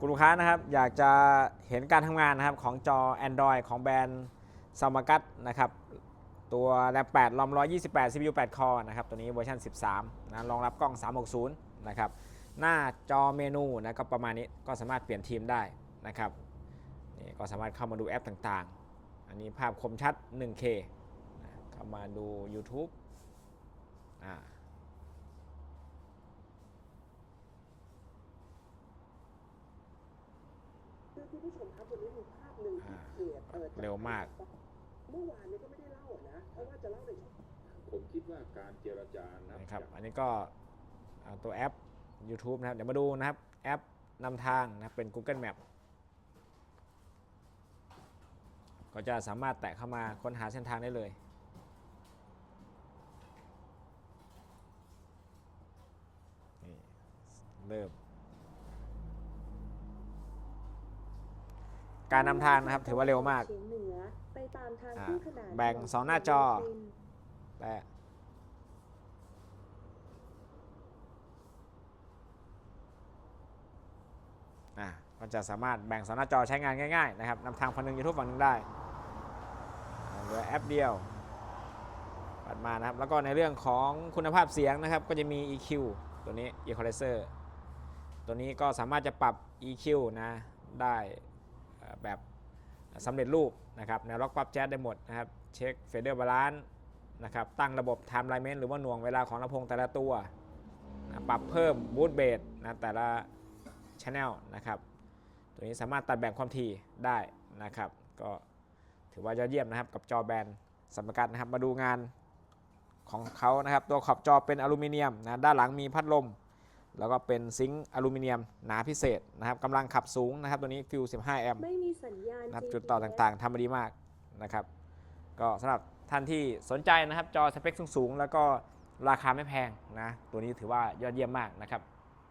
คุณลูกค้านะครับอยากจะเห็นการทำงานนะครับของจอ Android ของแบรนด์ซามากัตนะครับตัวแรม8รอม128 CPU 8 คอนะครับตัวนี้เวอร์ชัน13นะรองรับกล้อง 360 นะครับ หน้าจอเมนูนะก็ประมาณนี้ก็สามารถเปลี่ยนทีมได้นะครับนี่ก็สามารถเข้ามาดูแอปต่างๆ อันนี้ภาพคมชัด 1K เข้ามาดู YouTube อ่า คือคุณผู้ชมครับวันนี้มีภาพหนึ่งที่เพจเปิดเร็วมาก เมื่อวานนี้ก็ไม่ได้เล่าอะนะ เพราะว่าจะเล่าในช่วงผมคิดว่าการเจรจานะนะครับ อันนี้ก็อ่าตัวแอป YouTube นะครับ เดี๋ยวมาดูนะครับ แอปนำทางนะครับเป็น Google Map ก็จะสามารถแตะเข้ามาค้นหาเส้นทางได้เลยนี่เริ่ม การนำทางนะครับถือว่าเร็วมาก เฉียงเหนือไปตามทางอ่าคู่ขนานแบ่งสองหน้าจอ แตะอะก็จะสามารถแบ่งสองหน้าจอใช้งานง่ายๆนะครับนำทางฝั่งหนึ่งยูทูบฝั่งหนึ่งได้อ่าเหลือแอปเดียวปัดมานะครับ แล้วก็ในเรื่องของคุณภาพเสียงนะครับ ก็จะมี EQ ตัวนี้ Equalizer ตัวนี้ก็สามารถจะปรับ EQ นะได้เอ่อ แบบสำเร็จรูปนะครับแนวล็อกปรับแจ๊สได้หมดนะครับเช็คเฟเดอร์บาลานซ์นะครับตั้งระบบ Time Alignment หรือว่าหน่วงเวลาของลำโพงแต่ละตัวนะปรับเพิ่มบูตเบสนะแต่ละ Channel นะครับตัวนี้สามารถตัดแบ่งความถี่ได้นะครับก็ถือว่ายอดเยี่ยมนะครับกับจอแบนสำคัญนะครับมาดูงานของเขานะครับตัวขอบจอเป็นอลูมิเนียมนะด้านหลังมีพัดลม แล้วก็เป็นซิงค์อลูมิเนียมหนาพิเศษนะครับกำลังขับสูงนะครับตัวนี้ฟิว15 แอมป์ไม่มีสัญญาณนะครับ GPS จุดต่อต่างๆทำมาดีมากนะครับ ก็สำหรับท่านที่สนใจนะครับจอสเปคสูงๆ แล้วก็ราคาไม่แพงนะตัวนี้ถือว่ายอดเยี่ยมมากนะครับ